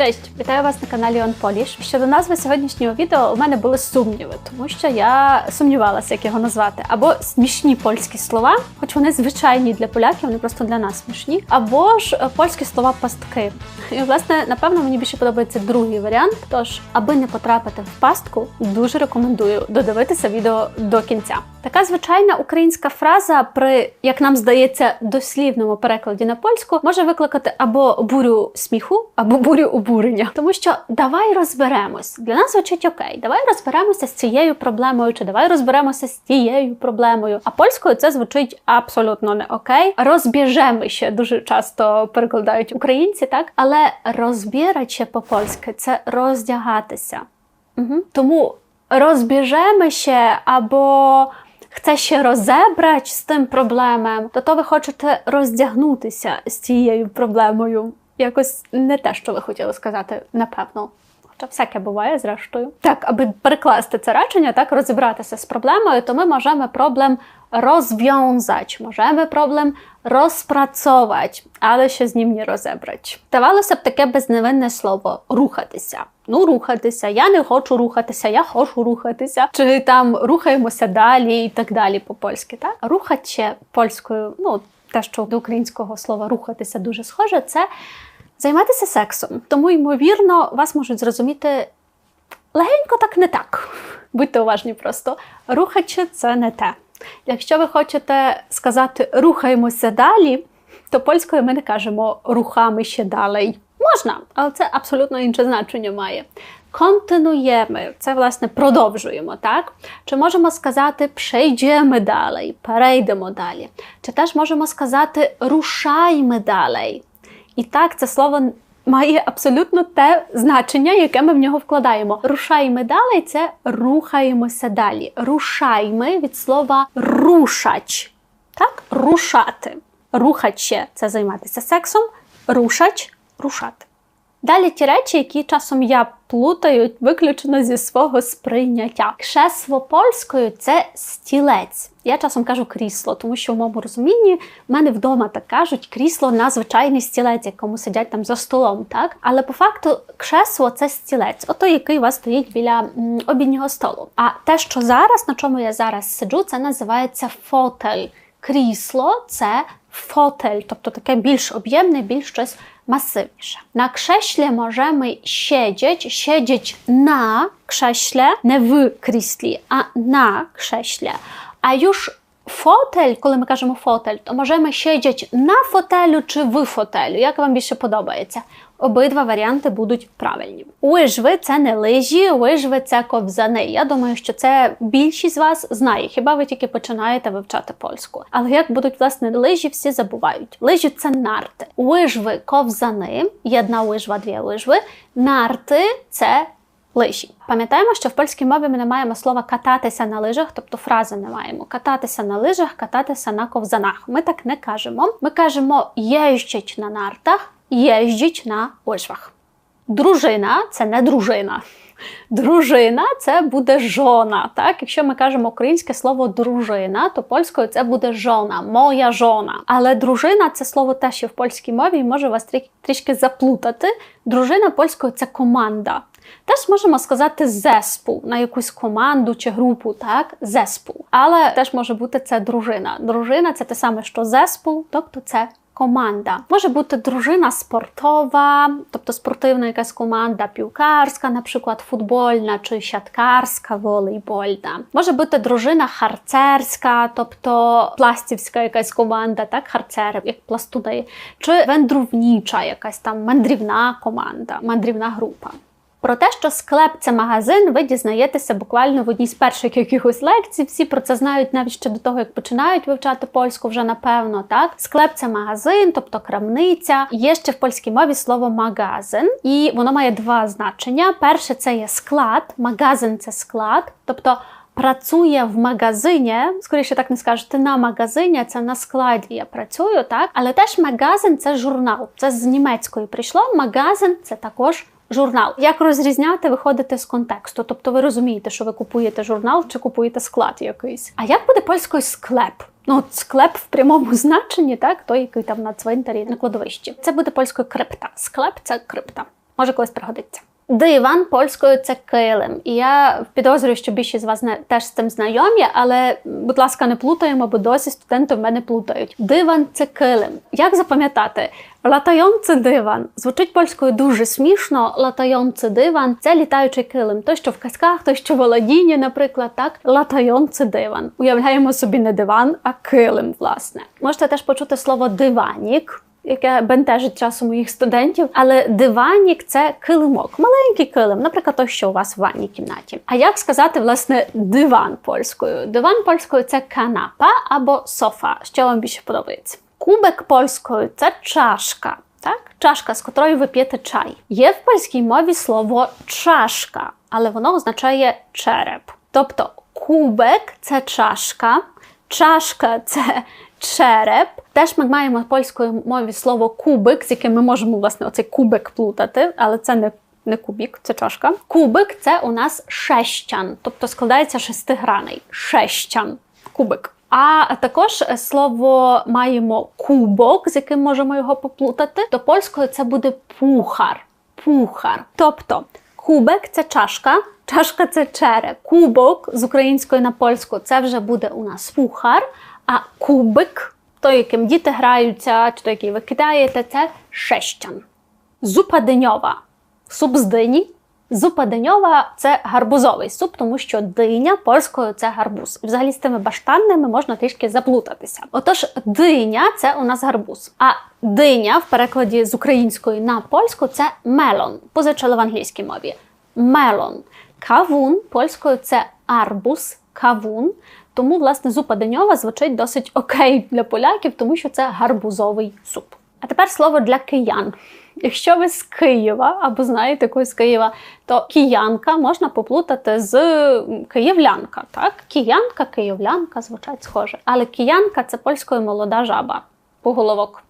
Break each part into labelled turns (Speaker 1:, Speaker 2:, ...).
Speaker 1: Cześć, вітаю вас на каналі On Polish. Щодо назви сьогоднішнього відео у мене були сумніви, тому що я сумнівалася, як його назвати. Або смішні польські слова, хоч вони звичайні для поляків, вони просто для нас смішні, або ж е, польські слова пастки. І власне, напевно, мені більше подобається другий варіант. Тож, аби не потрапити в пастку, дуже рекомендую додивитися відео до кінця. Така звичайна українська фраза при, як нам здається, дослівному перекладі на польську може викликати або бурю сміху, або бурю обурення. Тому що давай розберемось. Для нас звучить окей, давай розберемося з цією проблемою, чи давай розберемося з тією проблемою. А польською це звучить абсолютно не окей. Розбіжемо ще дуже часто перекладають українці, так але розбіраче по польськи це роздягатися. Угу. Тому розбіжемо ще або. Chce się rozebrać з тим проблемом, то то ви хочете роздягнутися з цією проблемою. Якось не те, що ви хотіли сказати, напевно. Хоча всяке буває, зрештою. Так, аби перекласти це речення, так розібратися з проблемою, то ми можемо проблем rozwiązać, możemy problem розпрацовувати, але ще з ним не розібрати. Здавалося б, таке безневинне слово рухатися. Ну, рухатися, я не хочу рухатися, я хочу рухатися, чи там рухаємося далі і так далі по-польськи. Так? Рухаче польською, ну те, що до українського слова рухатися дуже схоже, це займатися сексом. Тому, ймовірно, вас можуть зрозуміти легенько так не так. Будьте уважні просто. Рухаче це не те. Якщо ви хочете сказати рухаємося далі, то польською ми не кажемо рухами ще далі. Можна, але це абсолютно інше значення має. Континуємо, це власне продовжуємо, так? Чи можемо сказати przejdziemy далі, перейдемо далі. Чи теж можемо сказати рушаймо далі. І так, це слово має абсолютно те значення, яке ми в нього вкладаємо. Рушаймо далі це рухаємося далі. Рушаймо від слова рушач. Так? Рушати. Рухаче це займатися сексом, рушач рушати. Далі ті речі, які часом я плутаю виключно зі свого сприйняття. Кшесло польською це стілець. Я часом кажу крісло, тому що в моєму розумінні в мене вдома так кажуть крісло на звичайний стілець, якому сидять там за столом. так? Але по факту кшесло це стілець, ото який у вас стоїть біля м, обіднього столу. А те, що зараз, на чому я зараз сиджу, це називається фотель. Крісло це фотель, тобто таке більш об'ємне, більш щось masywniejsze. Na krześle możemy siedzieć, siedzieć na krześle, nie w krześle, a na krześle. A już fotel, коли ми кажемо фотель, то можемо сидіти на фотелю чи в фотелю, як вам більше подобається. Обидва варіанти будуть правильні. Лижви це не лижі, лижви це ковзани. Я думаю, що це більшість з вас знає, хіба ви тільки починаєте вивчати польську. Але як будуть власне лижі, всі забувають. Лижі це нарти. Лижви ковзани, одна лижва, дві лижви. Нарти це лижі. Пам'ятаємо, що в польській мові ми не маємо слова кататися на лижах, тобто фрази не маємо. Кататися на лижах, кататися на ковзанах. Ми так не кажемо. Ми кажемо їжджать на нартах, їжджать на лижвах. Дружина це не дружина. Дружина це буде жона. Так? Якщо ми кажемо українське слово дружина, то польською це буде жона, моя жона. Але дружина це слово теж є в польській мові і може вас трішки заплутати. Дружина польською це команда. Теж можемо сказати зеспу на якусь команду чи групу, так? Зеспу. Але теж може бути це дружина. Дружина це те саме, що зеспу, тобто це команда. Може бути дружина спортова, тобто спортивна якась команда, півкарська, наприклад, футбольна чи сяткарська, волейбольна. Може бути дружина харцерська, тобто пластівська якась команда, так, харцери, як пластуни, чи вендрувніча, якась там мандрівна команда, мандрівна група. Про те, що склеп це магазин, ви дізнаєтеся буквально в одній з перших якихось лекцій. Всі про це знають навіть ще до того, як починають вивчати польську, вже напевно. Так, склеп це магазин, тобто крамниця. Є ще в польській мові слово магазин, і воно має два значення. Перше це є склад, магазин це склад, тобто. Працює в магазині, скоріше так не скажете, на магазині, це на складі я працюю, так? Але теж магазин це журнал. Це з німецької прийшло. Магазин це також журнал. Як розрізняти, виходити з контексту? Тобто ви розумієте, що ви купуєте журнал чи купуєте склад якийсь. А як буде польською склеп? Ну, от склеп в прямому значенні, так, той, який там на цвинтарі на кладовищі. Це буде польською крипта. Склеп це крипта. Може, колись пригодиться. Диван польською це килим. І я підозрюю, що більшість з вас не теж з цим знайомі, але, будь ласка, не плутаємо, бо досі студенти в мене плутають. Диван це килим. Як запам'ятати? Латайонце диван звучить польською дуже смішно. Латайонце диван це літаючий килим. Той, що в казках, той, що в Аладдіні, наприклад, так латайонце диван. Уявляємо собі не диван, а килим, власне. Можете теж почути слово диванік яке бентежить часом моїх студентів. Але диванік це килимок, маленький килим, наприклад, той, що у вас в ванній кімнаті. А як сказати, власне, диван польською? Диван польською це канапа або софа. Що вам більше подобається? Кубик польською це чашка. Так, чашка, з котрою ви п'єте чай. Є в польській мові слово чашка, але воно означає череп. Тобто кубик це чашка, чашка це череп. Теж ми маємо в польської мові слово кубик, з яким ми можемо власне оцей кубик плутати, але це не. Не кубік, це чашка. Кубик це у нас шещан, тобто складається шестиграний. Шещан. Кубик. А також слово маємо кубок, з яким можемо його поплутати. До польської це буде пухар. Пухар. Тобто кубик це чашка, чашка це череп. Кубок з української на польську це вже буде у нас пухар. А кубик, той, яким діти граються, чи той, який ви кидаєте, це шещан. Зупа деньова. Суп з дині. Зупа деньова це гарбузовий суп, тому що диня польською це гарбуз. І Взагалі з тими баштанними можна трішки заплутатися. Отож, диня це у нас гарбуз. А диня в перекладі з української на польську це мелон. Позичали в англійській мові. Мелон. Кавун польською це арбуз, кавун. Тому, власне, зупа деньова звучить досить окей для поляків, тому що це гарбузовий суп. А тепер слово для киян. Якщо ви з Києва або знаєте когось з Києва, то киянка можна поплутати з київлянка. Так? Киянка, київлянка звучать схоже. Але киянка це польською молода жаба. Поголовок.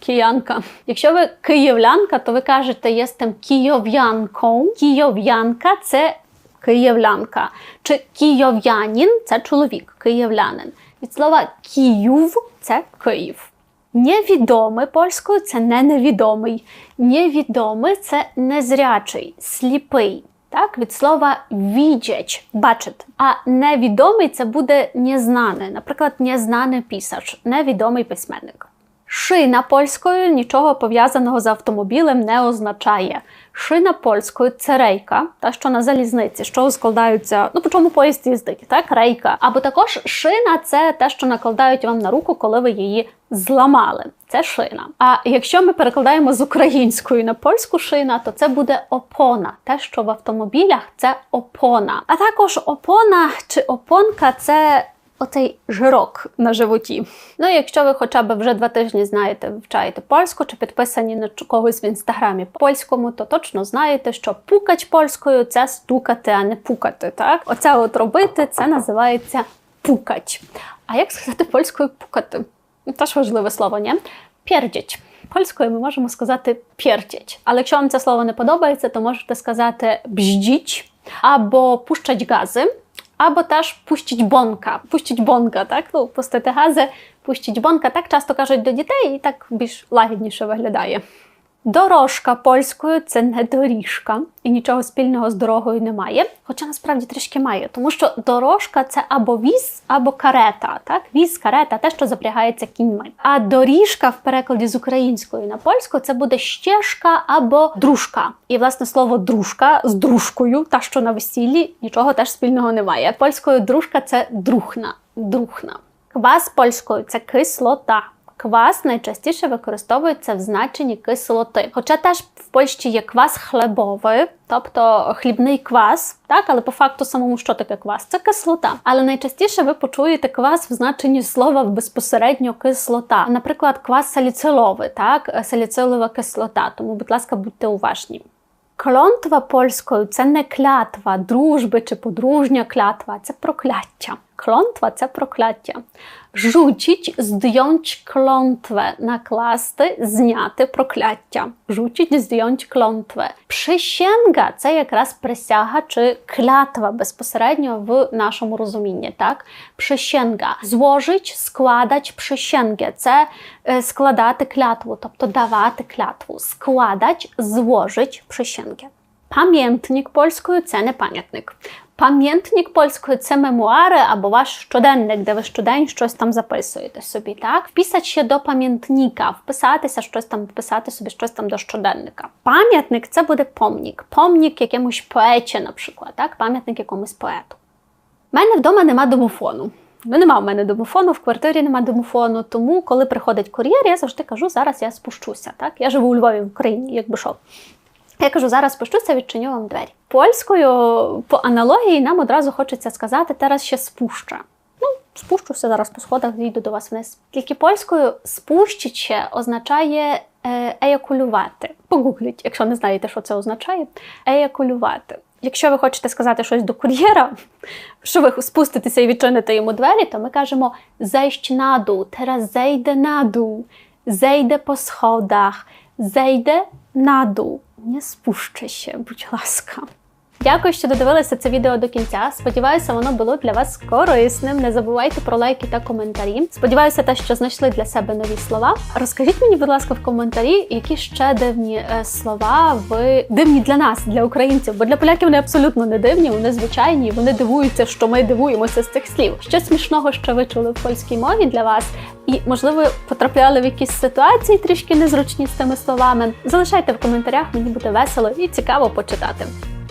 Speaker 1: Киянка. Якщо ви київлянка, то ви кажете, є з тим київ'янком. Київ'янка це київлянка. Чи київ'янін це чоловік, київлянин. Від слова Київ це Київ. Невідомий польською це не невідомий. Невідомий це незрячий, сліпий. Так, від слова віджеч, бачить. А невідомий це буде незнаний. Наприклад, незнаний писач, невідомий письменник. Шина польською нічого пов'язаного з автомобілем не означає. Шина польською це рейка, та що на залізниці, що складаються, ну по чому поїзд їздить, так, рейка. Або також шина це те, що накладають вам на руку, коли ви її зламали. Це шина. А якщо ми перекладаємо з української на польську шина, то це буде опона. Те, що в автомобілях це опона. А також опона чи опонка це оцей жирок на животі. Ну, якщо ви хоча б вже два тижні знаєте, вивчаєте польську чи підписані на когось в інстаграмі польському, то точно знаєте, що пукать польською це стукати, а не пукати. Так, оце от робити це називається пукать. А як сказати польською пукати? Теж важливе слово, ні? Пєрдять. Польською ми можемо сказати пєрдять. Але якщо вам це слово не подобається, то можете сказати бждіть або пущать гази. Або теж пустіть бонка. пустіть бонка, так? Ну, пустити гази, пустіть бонка. Так часто кажуть до дітей і так більш лагідніше виглядає. Дорожка польською це не доріжка, і нічого спільного з дорогою немає. Хоча насправді трішки має, тому що дорожка це або віз, або карета. Так, віз, карета, те, що запрягається кіньми. А доріжка в перекладі з української на польську це буде щешка або дружка. І власне слово дружка з дружкою, та що на весіллі, нічого теж спільного немає. Польською дружка це друхна. Друхна. Квас польською це кислота. Квас найчастіше використовується в значенні кислоти. Хоча теж в Польщі є квас хлебовий, тобто хлібний квас, так, але по факту самому що таке квас? Це кислота. Але найчастіше ви почуєте квас в значенні слова безпосередньо кислота. Наприклад, квас саліциловий, так, саліцилова кислота. Тому, будь ласка, будьте уважні. Клонтва польською це не клятва дружби чи подружня клятва, це прокляття. Клонтва це прокляття. Жучить здjąć клонтве, накласти, зняти прокляття. Жучить здjąć клонтве. Присягга – це якраз присяга чи клятва безпосередньо в нашому розумінні. Так? Присягга. Зложить, складать присягги. Це е, складати клятву, тобто давати клятву. Складать, зложить присягги. Пам'ятник польською це не пам'ятник. Пам'ятник польською це мемуари або ваш щоденник, де ви щодень щось там записуєте собі. Так, вписати ще до пам'ятника, вписатися щось там, вписати собі щось там до щоденника. Пам'ятник це буде помнік. Помнік якомусь поеті, наприклад, так, пам'ятник якомусь поету. У мене вдома нема домофону. Ну, нема в мене домофону, в квартирі нема домофону. Тому, коли приходить кур'єр, я завжди кажу, зараз я спущуся. Так? Я живу у Львові в Україні, якби що. Я кажу, зараз спущуся, відчиню вам двері. Польською по аналогії нам одразу хочеться сказати зараз ще спуща. Ну, спущуся зараз по сходах, зійду до вас вниз. Тільки польською спущиче означає е, еякулювати. Погугліть, якщо не знаєте, що це означає. Еякулювати. Якщо ви хочете сказати щось до кур'єра, що ви спуститеся і відчините йому двері, то ми кажемо зайść на дół, teraz zejdę na dół, zejdę po schodach, zejdę на dół. Не спущу się, будь ласка. Дякую, що додивилися це відео до кінця. Сподіваюся, воно було для вас корисним. Не забувайте про лайки та коментарі. Сподіваюся, те, що знайшли для себе нові слова. Розкажіть мені, будь ласка, в коментарі, які ще дивні е, слова ви дивні для нас, для українців. Бо для поляків вони абсолютно не дивні, вони звичайні. Вони дивуються, що ми дивуємося з цих слів. Що смішного що ви чули в польській мові для вас, і можливо потрапляли в якісь ситуації трішки незручні з цими словами. Залишайте в коментарях, мені буде весело і цікаво почитати.